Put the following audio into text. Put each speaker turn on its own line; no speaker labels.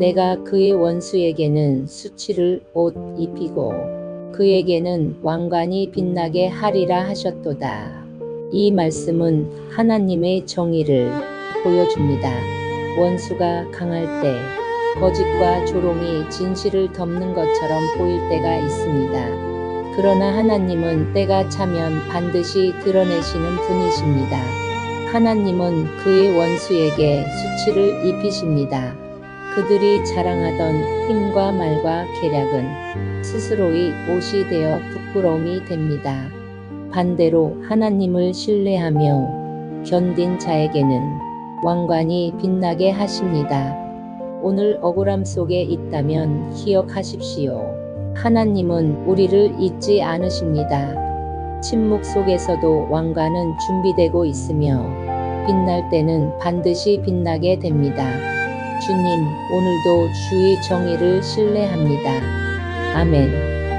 내가 그의 원수에게는 수치를 옷 입히고 그에게는 왕관이 빛나게 하리라 하셨도다. 이 말씀은 하나님의 정의를 보여줍니다. 원수가 강할 때 거짓과 조롱이 진실을 덮는 것처럼 보일 때가 있습니다. 그러나 하나님은 때가 차면 반드시 드러내시는 분이십니다. 하나님은 그의 원수에게 수치를 입히십니다. 그들이 자랑하던 힘과 말과 계략은 스스로의 옷이 되어 부끄러움이 됩니다. 반대로 하나님을 신뢰하며 견딘 자에게는 왕관이 빛나게 하십니다. 오늘 억울함 속에 있다면 기억하십시오. 하나님은 우리를 잊지 않으십니다. 침묵 속에서도 왕관은 준비되고 있으며 빛날 때는 반드시 빛나게 됩니다. 주님, 오늘도 주의 정의를 신뢰합니다. 아멘.